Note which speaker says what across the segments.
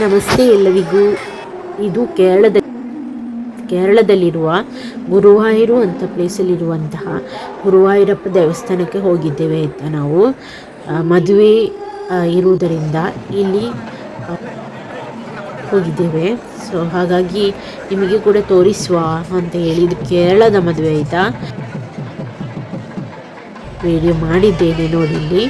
Speaker 1: ನಮಸ್ತೆ ಎಲ್ಲರಿಗೂ. ಇದು ಕೇರಳದ ಕೇರಳದಲ್ಲಿರುವ ಗುರುವಾಯೂರು ಅಂತ ಪ್ಲೇಸಲ್ಲಿರುವಂತಹ ಗುರುವಾಯೂರಪ್ಪ ದೇವಸ್ಥಾನಕ್ಕೆ ಹೋಗಿದ್ದೇವೆ ಅಂತ ನಾವು ಮದುವೆ ಇರುವುದರಿಂದ ಇಲ್ಲಿ ಹೋಗಿದ್ದೇವೆ. ಸೊ ಹಾಗಾಗಿ ನಿಮಗೆ ಕೂಡ ತೋರಿಸುವ ಅಂತ ಹೇಳಿ ಇದು ಕೇರಳದ ಮದುವೆ ಆಯಿತಾ? ವಿಡಿಯೋ ಮಾಡಿದ್ದೇನೆ ನೋಡಿ ಇಲ್ಲಿ.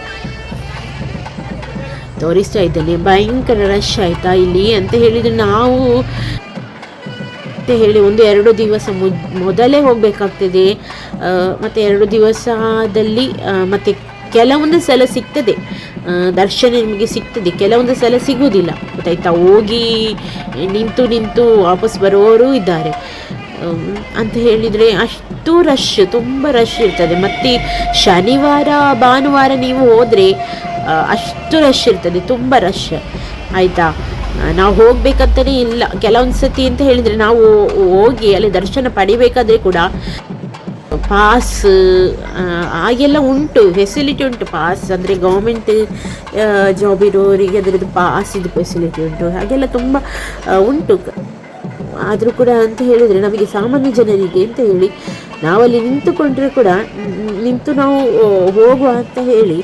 Speaker 1: ತೋರಿಸ್ತಾ ಇದ್ದಲ್ಲಿ, ಭಯಂಕರ ರಶ್ ಆಯ್ತಾ ಇಲ್ಲಿ ಅಂತ ಹೇಳಿದ್ರೆ. ನಾವು ಅಂತ ಹೇಳಿ ಒಂದು ಎರಡು ದಿವಸ ಮುದ್ ಮೊದಲೇ ಹೋಗಬೇಕಾಗ್ತದೆ. ಮತ್ತು ಎರಡು ದಿವಸದಲ್ಲಿ ಮತ್ತು ಕೆಲವೊಂದು ಸಲ ಸಿಗ್ತದೆ. ದರ್ಶನ ನಿಮಗೆ ಸಿಗ್ತದೆ. ಕೆಲವೊಂದು ಸಲ ಸಿಗುವುದಿಲ್ಲ. ಗೊತ್ತಾಯ್ತಾ? ಹೋಗಿ ನಿಂತು ನಿಂತು ವಾಪಸ್ ಬರೋರು ಇದ್ದಾರೆ. ಅಂತ ಹೇಳಿದರೆ ಅಷ್ಟು ರಶ್ ತುಂಬ ರಶ್ ಇರ್ತದೆ. ಮತ್ತು ಶನಿವಾರ, ಭಾನುವಾರ ನೀವು ಹೋದರೆ ಅಷ್ಟು ರಶ್ ಇರ್ತದೆ, ತುಂಬ ರಶ್ ಆಯಿತಾ? ನಾವು ಹೋಗ್ಬೇಕಂತಲೇ ಇಲ್ಲ. ಕೆಲವೊಂದು ಸತಿ ಅಂತ ಹೇಳಿದರೆ ನಾವು ಹೋಗಿ ಅಲ್ಲಿ ದರ್ಶನ ಪಡಿಬೇಕಾದ್ರೆ ಕೂಡ ಪಾಸ್ ಹಾಗೆಲ್ಲ ಉಂಟು ಫೆಸಿಲಿಟಿ ಉಂಟು ಪಾಸ್ ಅಂದರೆ ಗೌರ್ಮೆಂಟ್ ಜಾಬ್ ಇರೋರಿಗೆ ಅದರದ್ದು ಪಾಸ್ ಇದು ಫೆಸಿಲಿಟಿ ಉಂಟು. ಹಾಗೆಲ್ಲ ತುಂಬ ಉಂಟು. ಆದರೂ ಕೂಡ ಅಂತ ಹೇಳಿದರೆ ನಮಗೆ ಸಾಮಾನ್ಯ ಜನರಿಗೆ ಅಂತ ಹೇಳಿ ನಾವಲ್ಲಿ ನಿಂತುಕೊಂಡ್ರೆ ಕೂಡ ನಿಂತು ನಾವು ಹೋಗುವ ಅಂತ ಹೇಳಿ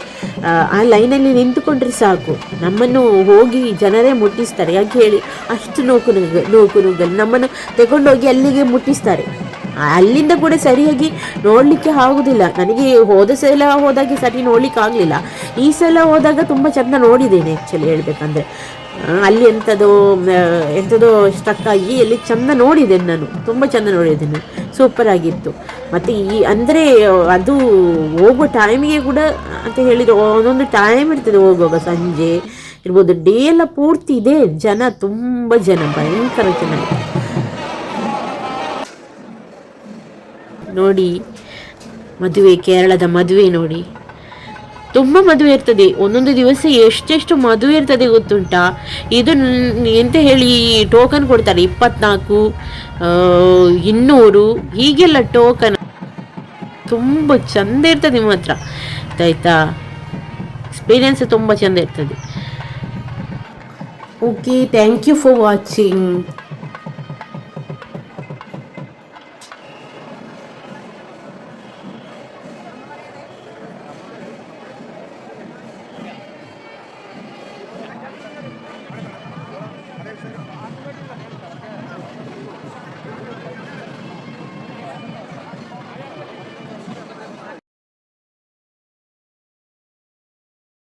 Speaker 1: ಆ, ಲೈನಲ್ಲಿ ನಿಂತುಕೊಂಡ್ರೆ ಸಾಕು. ನಮ್ಮನ್ನು ಹೋಗಿ ಜನರೇ ಮುಟ್ಟಿಸ್ತಾರೆ. ಯಾಕೆ ಹೇಳಿ ಅಷ್ಟು ನೋಕು ನುಗ್ಗ ನೋಕು ನುಗ್ಗಲು ನಮ್ಮನ್ನು ತಗೊಂಡೋಗಿ ಅಲ್ಲಿಗೆ ಮುಟ್ಟಿಸ್ತಾರೆ. ಅಲ್ಲಿಂದ ಕೂಡ ಸರಿಯಾಗಿ ನೋಡಲಿಕ್ಕೆ ಆಗುದಿಲ್ಲ. ನನಗೆ ಹೋದ ಸಲ ಹೋದಾಗ ಸರಿ ನೋಡ್ಲಿಕ್ಕೆ ಆಗಲಿಲ್ಲ ಈ ಸಲ ಹೋದಾಗ ತುಂಬ ಚೆಂದ ನೋಡಿದ್ದೇನೆ ಆ್ಯಕ್ಚುಲಿ ಹೇಳ್ಬೇಕಂದ್ರೆ. ಅಲ್ಲಿ ಎಂಥದ್ದು ಎಂಥದೋ ಸ್ಟಕ್ ಆಗಿ ಅಲ್ಲಿ ಚಂದ ನೋಡಿದ್ದೇನೆ ನಾನು. ತುಂಬ ಚಂದ ನೋಡಿದ್ದೇನೆ ಸೂಪರ್ ಆಗಿತ್ತು. ಮತ್ತು ಈ, ಅಂದರೆ, ಅದು ಹೋಗೋ ಟೈಮಿಗೆ ಕೂಡ ಅಂತ ಹೇಳಿದರೆ ಒಂದೊಂದು ಟೈಮ್ ಇರ್ತದೆ ಹೋಗುವಾಗ, ಸಂಜೆ ಇರ್ಬೋದು ಡೇ ಎಲ್ಲ ಪೂರ್ತಿ ಇದೆ. ಜನ, ತುಂಬ ಜನ, ಭಯಂಕರ ಜನ ನೋಡಿ, ಮದುವೆ, ಕೇರಳದ ಮದುವೆ ನೋಡಿ. ತುಂಬ ಮದುವೆ ಇರ್ತದೆ. ಒಂದೊಂದು ದಿವಸ ಎಷ್ಟೆಷ್ಟು ಮದುವೆ ಇರ್ತದೆ ಗೊತ್ತುಂಟಾ? ಇದು ಎಂತ ಹೇಳಿ ಟೋಕನ್ ಕೊಡ್ತಾರೆ? ಇಪ್ಪತ್ನಾಲ್ಕು ಇನ್ನೂರು, ಹೀಗೆಲ್ಲ ಟೋಕನ್ ತುಂಬ ಚಂದ ಇರ್ತದೆ ಮಾತ್ರ. ಆಯ್ತಾ? ಎಕ್ಸ್ಪೀರಿಯನ್ಸ್ ತುಂಬ ಚಂದ ಇರ್ತದೆ. Okay thank you for watching